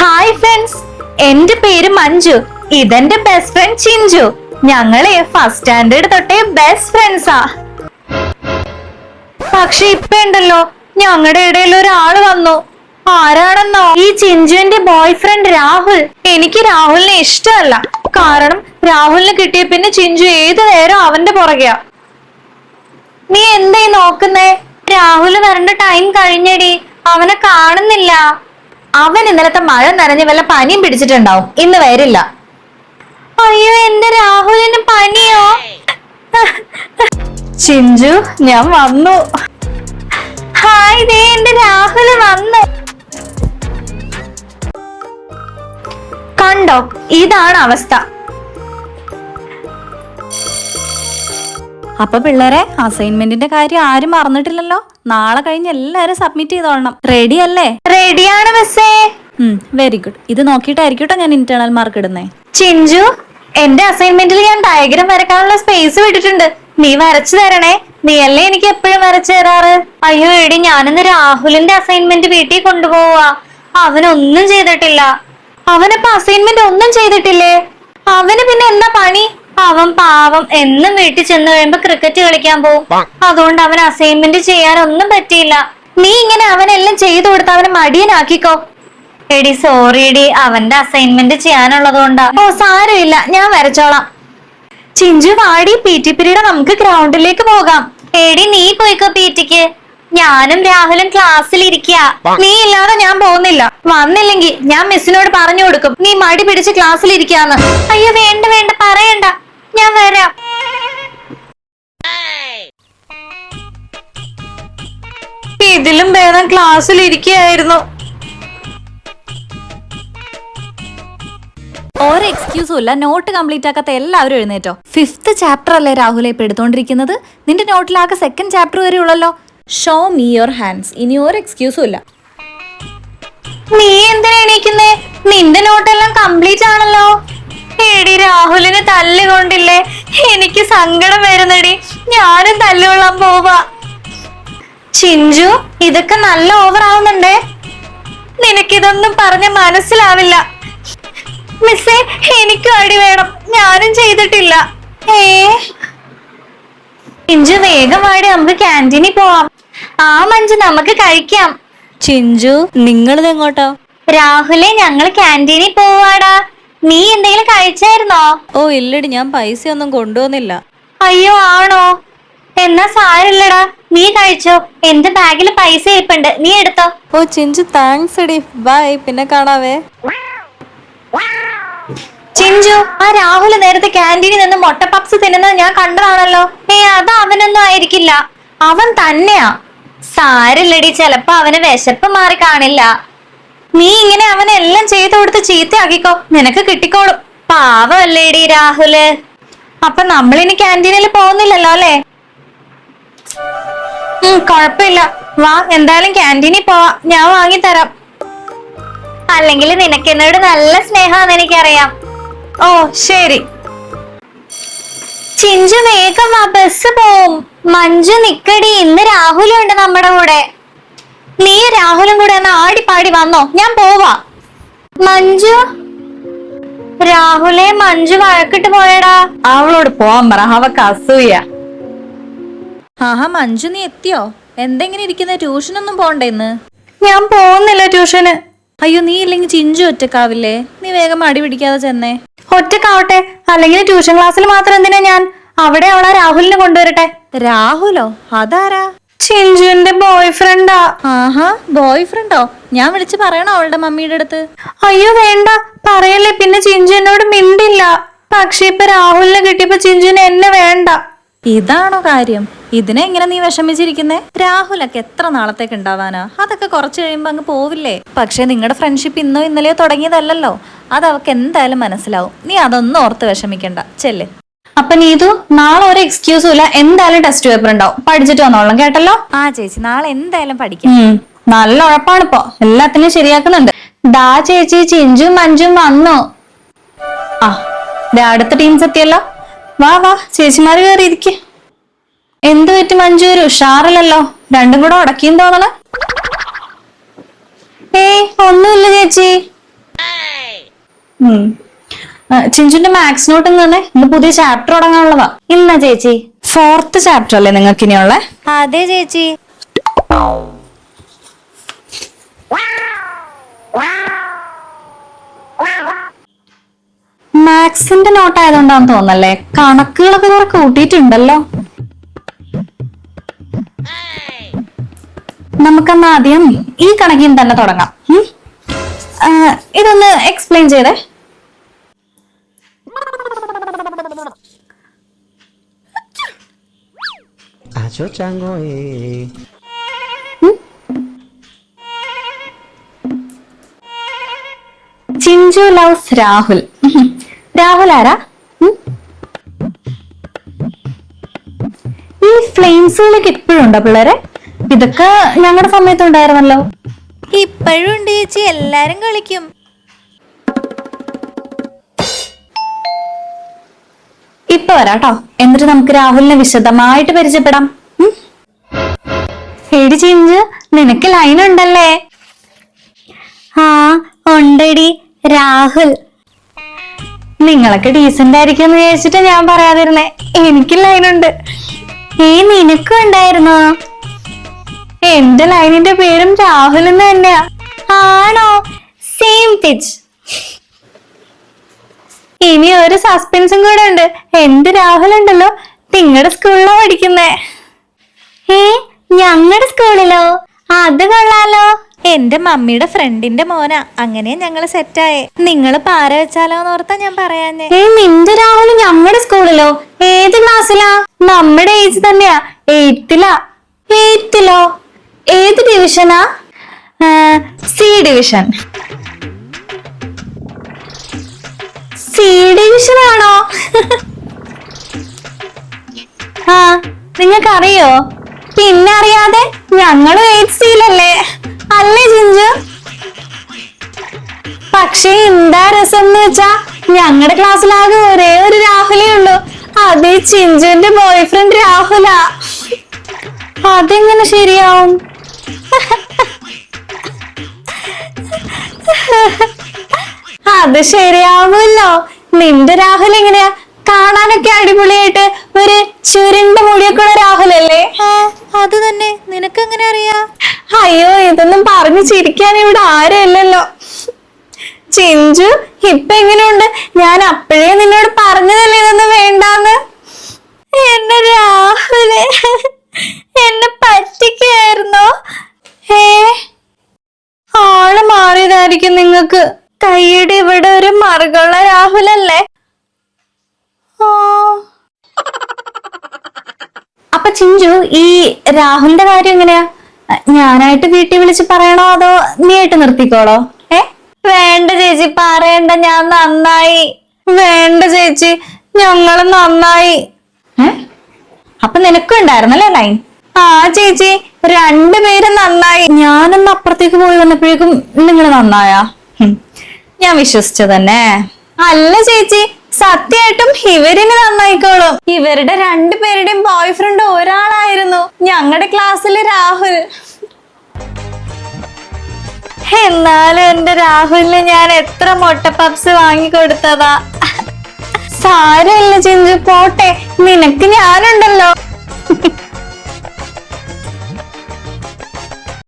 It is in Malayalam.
ഹായ് ഫ്രണ്ട്സ് എന്റെ പേര് മഞ്ജു. ഇതെന്റെ ബെസ്റ്റ് ഫ്രണ്ട് ചിഞ്ചു. ഞങ്ങളെ ഫസ്റ്റ് സ്റ്റാൻഡേർഡ് തൊട്ടേ ബെസ്റ്റ് ഫ്രണ്ട്സാ പക്ഷെ ഇപ്പൊ ഉണ്ടല്ലോ ഞങ്ങളുടെ ഇടയിൽ ഒരാൾ വന്നു. ആരാണെന്നോ? ഈ ചിഞ്ചുവിന്റെ ബോയ് ഫ്രണ്ട് രാഹുൽ. എനിക്ക് രാഹുലിനെ ഇഷ്ടമല്ല. കാരണം രാഹുലിന് കിട്ടിയ പിന്നെ ചിഞ്ചു ഏതു നേരം അവന്റെ പുറകെയാ. നീ എന്തേ നോക്കുന്നേ? രാഹുൽ വരേണ്ട ടൈം കഴിഞ്ഞടി. അവനെ കാണുന്നില്ല. അവൻ ഇന്നലത്തെ മഴ നനഞ്ഞ് വല്ല പനിയും പിടിച്ചിട്ടുണ്ടാവും. ഇന്ന് വരില്ല അയ്യോ എന്റെ രാഹുലിന് പനിയോ? ചിഞ്ചു ഞാൻ വന്നു. ഹായ് ദേ എന്റെ രാഹുൽ വന്നു. കണ്ടോ? ഇതാണ് അവസ്ഥ. അപ്പൊ പിള്ളേരെ അസൈൻമെന്റിന്റെ കാര്യം ആരും മറന്നിട്ടില്ലല്ലോ. നാളെ കഴിഞ്ഞ് എല്ലാരും സബ്മിറ്റ് ചെയ്തോളണം. റെഡി അല്ലേ? റെഡിയാണ് മിസ്സേ. വെരി ഗുഡ് ഇത് നോക്കിയിട്ടായിരിക്കും കേട്ടോ ഞാൻ ഇന്റേണൽ മാർക്ക് ഇടുന്നേ. ചിഞ്ചു എന്റെ അസൈൻമെന്റിൽ ഞാൻ ഡയഗ്രാം വരക്കാനുള്ള സ്പേസ് വിട്ടിട്ടുണ്ട്. നീ വരച്ചു തരണേ. നീ അല്ലേ എനിക്ക് എപ്പോഴും വരച്ചു തരാറ്? അയ്യോ എടി ഞാനിന്ന് രാഹുലിന്റെ അസൈൻമെന്റ് വീട്ടിൽ കൊണ്ടുപോവാ. അവനൊന്നും ചെയ്തിട്ടില്ല. അവനപ്പൊ അസൈൻമെന്റ് ഒന്നും ചെയ്തിട്ടില്ലേ? അവന് പിന്നെ എന്താ പണി? അവൻ പാവം എന്നും വീട്ടിൽ ചെന്ന് കഴിയുമ്പോ ക്രിക്കറ്റ് കളിക്കാൻ പോവും. അതുകൊണ്ട് അവൻ അസൈൻമെന്റ് ചെയ്യാൻ ഒന്നും പറ്റിയില്ല. നീ ഇങ്ങനെ അവനെല്ലാം ചെയ്തു കൊടുത്ത് അവനെ മടിയനാക്കിക്കോ. എടി സോറി എടി. അവന്റെ അസൈൻമെന്റ് ചെയ്യാനുള്ളത് കൊണ്ടാ ഓ സാരമില്ല ഞാൻ വരച്ചോളാം. ചിഞ്ചു വാടി പി ടി പിരീഡ് നമുക്ക് ഗ്രൗണ്ടിലേക്ക് പോകാം. എടി നീ പോയിക്കോ പി ടിക്ക് ഞാനും രാഹുലും ക്ലാസ്സിൽ ഇരിക്കുക നീ ഇല്ലാതെ ഞാൻ പോകുന്നില്ല. വന്നില്ലെങ്കിൽ ഞാൻ മിസ്സിനോട് പറഞ്ഞു കൊടുക്കും. നീ മടി പിടിച്ച് ക്ലാസ്സിൽ ഇരിക്കാന്ന് അയ്യോ വേണ്ട വേണ്ട. പറയണ്ട. ഞാൻ വരാം. ഇതിലും ഭേദം ക്ലാസ്സിൽ ഇരിക്കുകയായിരുന്നു. ഒരു എക്സ്ക്യൂസും ഇല്ല. നോട്ട് കംപ്ലീറ്റ് ആക്കാത്ത എല്ലാവരും എഴുന്നേറ്റോ. ഫിഫ്ത്ത് ചാപ്റ്റർ അല്ലേ രാഹുലെ ഇപ്പൊ എടുത്തോണ്ടിരിക്കുന്നത്? നിന്റെ നോട്ടിലാകെ സെക്കൻഡ് ചാപ്റ്റർ വരെ ഉള്ളല്ലോ. ഷോ മീ യുവർ ഹാൻഡ്സ് ഇനി ഒരു എക്സ്ക്യൂസും ഇല്ല. നീ എന്തിനാ എണീക്കുന്നേ? നിന്റെ നോട്ടെല്ലാം കംപ്ലീറ്റ് ആണല്ലോ. എടി രാഹുലിനെ തല്ലുകൊണ്ടില്ലേ എനിക്ക് സങ്കടം വരുന്നടി. ഞാനും തല്ലുകൊള്ളാൻ പോവാ. ചിഞ്ചു ഇതൊക്കെ നല്ല ഓവർ ആവുന്നുണ്ടേ? നിനക്കിതൊന്നും പറഞ്ഞ മനസ്സിലാവില്ല. മിസ്സേ എനിക്കും അടി വേണം. ഞാനും ചെയ്തിട്ടില്ല. ഏ? ചിഞ്ചു വേഗം വാടി. നമുക്ക് ക്യാന്റീനിൽ പോവാം. ആ മഞ്ചു നമുക്ക് കഴിക്കാം. ചിഞ്ചു നിങ്ങളിത് എങ്ങോട്ടാ രാഹുലെ ഞങ്ങൾ ക്യാന്റീനിൽ പോവാടാ. നീ എന്തെങ്കിലും കഴിച്ചായിരുന്നോ? ഓ ഇല്ലടി ഞാൻ പൈസ ഒന്നും കൊണ്ടുവന്നില്ല. അയ്യോ ആണോ? എന്നാ സാരില്ലടാ നീ കഴിച്ചോ. എന്റെ ബാഗിൽ പൈസ ഇരിപ്പുണ്ട്. നീ എടുത്തോ. ഓ ചിഞ്ചു താങ്ക്സ് എടി. ബൈ പിന്നെ കാണാവേ. ചിഞ്ചു ആ രാഹുൽ നേരത്തെ ക്യാന്റീനിൽ നിന്ന് മുട്ട പപ്സ് തിന്നുന്നത് ഞാൻ കണ്ടതാണല്ലോ. ഏ അത് അവനൊന്നും ആയിരിക്കില്ല. അവൻ തന്നെയാ. സാരില്ലടി ചെലപ്പോ അവന് വിശപ്പ് മാറി കാണില്ല. നീ ഇങ്ങനെ അവനെ എല്ലാം ചെയ്തു കൊടുത്ത് ചീത്തയാക്കിക്കോ. നിനക്ക് കിട്ടിക്കോളും. പാവല്ലേടി രാഹുൽ. അപ്പൊ നമ്മളിനി ക്യാന്റീനിൽ പോകുന്നില്ലല്ലോ അല്ലേ? ഉം കൊഴപ്പില്ല വാ എന്തായാലും ക്യാന്റീനിൽ പോവാ. ഞാൻ വാങ്ങിത്തരാം. അല്ലെങ്കിൽ നിനക്ക് എന്നോട് നല്ല സ്നേഹമാണെന്ന് എനിക്കറിയാം. ഓ ശരി. ചിഞ്ചു വേഗം ആ ബസ് പോവും. മഞ്ജു നിക്കടി ഇന്ന് രാഹുലുണ്ട് നമ്മുടെ കൂടെ. നീ രാഹുലും കൂടെ ഒന്ന് പാടി വന്നോ. ഞാൻ പോവാ. മഞ്ജു? രാഹുലെ മഞ്ജു വഴക്കിട്ട് പോയടാ. അവളോട് പോവാൻ പറ. അവക്ക് അസൂയ. ആഹാ മഞ്ജു നീ എത്തിയോ? എന്തെങ്ങനെ ഇരിക്കുന്ന ട്യൂഷനൊന്നും പോണ്ടേ ഇന്ന്? ഞാൻ പോകുന്നില്ല ട്യൂഷന്. അയ്യോ നീ ഇല്ലെങ്കിൽ ചിഞ്ചു ഒറ്റക്കാവില്ലേ? നീ വേഗം അടി പിടിക്കാതെ ചെന്നേ. ഒറ്റക്കാവട്ടെ. അല്ലെങ്കിൽ ട്യൂഷൻ ക്ലാസ്സിൽ മാത്രം എന്തിനാ ഞാൻ? അവിടെ അവളെ രാഹുലിനെ കൊണ്ടുവരട്ടെ. രാഹുലോ? അതാരാ? ചിഞ്ചുവിന്റെ ബോയ് ഫ്രണ്ടാ ആഹാ ബോയ് ഫ്രണ്ടോ ഞാൻ വിളിച്ച് പറയണോ അവളുടെ മമ്മിയുടെ അടുത്ത്? അയ്യോ വേണ്ട. പറയല്ലേ പിന്നെ ചിഞ്ചു എന്നോട് മിണ്ടില്ല. പക്ഷെ ഇപ്പൊ രാഹുലിനെ കിട്ടിയപ്പോ ചിഞ്ചുവിന് എന്നെ വേണ്ട. ഇതാണോ കാര്യം? ഇതിനെ എങ്ങനെ നീ വിഷമിച്ചിരിക്കുന്നേ? രാഹുലൊക്കെ എത്ര നാളത്തേക്ക് ഉണ്ടാവാനാ? അതൊക്കെ കുറച്ച് കഴിയുമ്പോ അങ്ങ് പോവില്ലേ? പക്ഷെ നിങ്ങളുടെ ഫ്രണ്ട്ഷിപ്പ് ഇന്നോ ഇന്നലെയോ തുടങ്ങിയതല്ലല്ലോ. അത് അവക്ക് എന്തായാലും മനസ്സിലാവും. നീ അതൊന്നും ഓർത്ത് വിഷമിക്കണ്ട. ചെല്ല്. അപ്പൊ നീതു നാളെ ഒരു എക്സ്ക്യൂസും ഇല്ല. എന്തായാലും ടെസ്റ്റ് പേപ്പർ ഉണ്ടാവും. പഠിച്ചിട്ട് വന്നോളാം കേട്ടല്ലോ? ആ ചേച്ചി. നാളെ എന്തായാലും പഠിക്കാം. ഉം, നല്ല ഉഴപ്പാണിപ്പോ എല്ലാത്തിനും ശരിയാക്കുന്നുണ്ട്. ദാ ചേച്ചി ചിഞ്ചും മഞ്ചും വന്നു. ആ ദേ അടുത്ത ടീംസ് എത്തിയല്ലോ. വാ വാ ചേച്ചിമാര് കയറി ഇരിക്കെ എന്ത് പറ്റി മഞ്ജു? ഒരു ഉഷാറില്ലല്ലോ. രണ്ടും കൂടെ ഉടക്കിയും തോന്നണ. ഏയ് ഒന്നുമില്ല ചേച്ചി. ചിഞ്ചുന്റെ മാത്സ് നോട്ട് തന്നെ ഇന്ന് പുതിയ ചാപ്റ്റർ തുടങ്ങാനുള്ളതാ. ഇന്ന ചേച്ചി ഫോർത്ത് ചാപ്റ്റർ അല്ലേ നിങ്ങൾക്ക് ഇനിയുള്ള അതെ ചേച്ചി. മാത്സിന്റെ നോട്ട് ആയതുകൊണ്ടാന്ന് തോന്നല്ലേ കണക്കുകളൊക്കെ കുറെ കൂട്ടിയിട്ടുണ്ടല്ലോ. നമുക്കെന്നാ ആദ്യം ഈ കണക്കിന് തന്നെ തുടങ്ങാം. ഇതൊന്ന് എക്സ്പ്ലെയിൻ ചെയ്തേ. Acho chango eh. Chinchu loves Rahul. Rahul ആരാ? ഈ ഫ്ലെയിംസുകളൊക്കെ ഇപ്പോഴും ഉണ്ടോ പിള്ളേരെ ഇതൊക്കെ ഞങ്ങളുടെ സമയത്ത് ഉണ്ടായിരുന്നല്ലോ ഇപ്പോഴും ഉണ്ട് ചേച്ചി എല്ലാരും കളിക്കും ഇപ്പൊ വരാട്ടോ എന്നിട്ട് നമുക്ക് രാഹുലിനെ വിശദമായിട്ട് പരിചയപ്പെടാം എടി ചിഞ്ച്. നിനക്ക് ലൈൻ ഉണ്ടല്ലേ? ആ ഉണ്ടടി. രാഹുൽ. നിങ്ങളൊക്കെ ഡീസന്റ് ആയിരിക്കും എന്ന് വിചാരിച്ചിട്ട് ഞാൻ പറയാതിരുന്നേ. എനിക്ക് ഉണ്ട്. ഏ നിനക്കും ഉണ്ടായിരുന്നോ? എന്റെ ലൈനിന്റെ പേരും രാഹുൽ എന്ന് തന്നെയാ. ആണോ? സെയിം പിച്ച് ഇനി ഒരു സസ്പെൻസും കൂടെ ഉണ്ട്. എന്റെ രാഹുൽ ഉണ്ടല്ലോ? നിങ്ങളുടെ സ്കൂളിലാ പഠിക്കുന്നേ. ഏ ഞങ്ങളുടെ സ്കൂളിലോ? അത് കൊള്ളാലോ. എന്റെ മമ്മിയുടെ ഫ്രണ്ടിന്റെ മോനാ. അങ്ങനെ ഞങ്ങൾ സെറ്റായേ. നിങ്ങൾ പാര വെച്ചാലോന്ന് ഓർത്താ ഞാൻ പറയാഞ്ഞേ. ഏ നിന്റെ രാഹുൽ ഞങ്ങളുടെ സ്കൂളിലോ? ഏത് ക്ലാസ്സിലാ? നമ്മുടെ ഏജ് തന്നെയാ. എയ്ത്തിലാ. എയ്ത്തിലോ? ഏത് ഡിവിഷനാ സി ഡിവിഷൻ സി ഡിവിഷൻ ആണോ? ആ നിങ്ങൾക്കറിയോ പിന്നെ അറിയാതെ ഞങ്ങൾ എയ്റ്റ് സിയിലല്ലേ അല്ലേ ജിഞ്ചു? പക്ഷേ എന്താ രസം എന്ന് വെച്ചാ ഞങ്ങളുടെ ക്ലാസ്സിലാകെ ഒരേ ഒരു രാഹുലേ ഉള്ളൂ. അതേ ചിഞ്ചുവിന്റെ ബോയ്ഫ്രണ്ട് രാഹുലാ. അതെങ്ങനെ ശരിയാവും? അത് ശരിയാവുമല്ലോ. നിന്റെ രാഹുൽ എങ്ങനെയാ? കാണാനൊക്കെ അടിപൊളിയായിട്ട് ഒരു ചുരുണ്ട മുടിയൊക്കെ ഉള്ള രാഹുലല്ലേ? അത് തന്നെ. നിനക്ക് എങ്ങനെ അറിയാ? അയ്യോ ഇതൊന്നും പറഞ്ഞു ചിരിക്കാൻ ഇവിടെ ആരുമില്ലല്ലോ ചിഞ്ചു ഇപ്പൊ എങ്ങനെയുണ്ട്? ഞാൻ അപ്പോഴേ നിന്നോട് പറഞ്ഞതല്ലേ ഇതൊന്നും വേണ്ടാന്ന് എന്റെ രാഹുൽ എന്നെ പറ്റിക്കായിരുന്നോ ഏ ആൾ മാറിയതായിരിക്കും നിങ്ങക്ക് കൈയുടെ ഇവിടെ ഒരു മറുകുള്ള രാഹുലല്ലേ ആ അപ്പൊ ചിഞ്ചു ഈ രാഹുലിന്റെ കാര്യം എങ്ങനെയാ? ഞാനായിട്ട് വീട്ടിൽ വിളിച്ച് പറയണോ അതോ നീ ആയിട്ട് നിർത്തിക്കോളോ? ഏ? വേണ്ട ചേച്ചി പറയണ്ട ഞാൻ നന്നായി. വേണ്ട ചേച്ചി ഞങ്ങൾ നന്നായി. അപ്പൊ നിനക്കും ഉണ്ടായിരുന്നല്ലേ ലൈൻ? ആ ചേച്ചി രണ്ടുപേരും നന്നായി. ഞാനൊന്ന് അപ്പുറത്തേക്ക് പോയി വന്നപ്പോഴേക്കും നിങ്ങൾ നന്നായാ? ഞാൻ വിശ്വസിച്ചു തന്നെ അല്ല ചേച്ചി സത്യമായിട്ടും ഇവരിന് നന്നായിക്കോളും. ഇവരുടെ രണ്ടുപേരുടെയും ബോയ് ഫ്രണ്ട് ഒരാളായിരുന്നു. ഞങ്ങളുടെ ക്ലാസ്സിലെ രാഹുൽ. എന്നാലും എന്റെ രാഹുലിന് ഞാൻ എത്ര മുട്ട പപ്സ് വാങ്ങിക്കൊടുത്തതാ. സാരമില്ല ചിഞ്ചു. പോട്ടെ. നിനക്ക് ഞാനുണ്ടല്ലോ.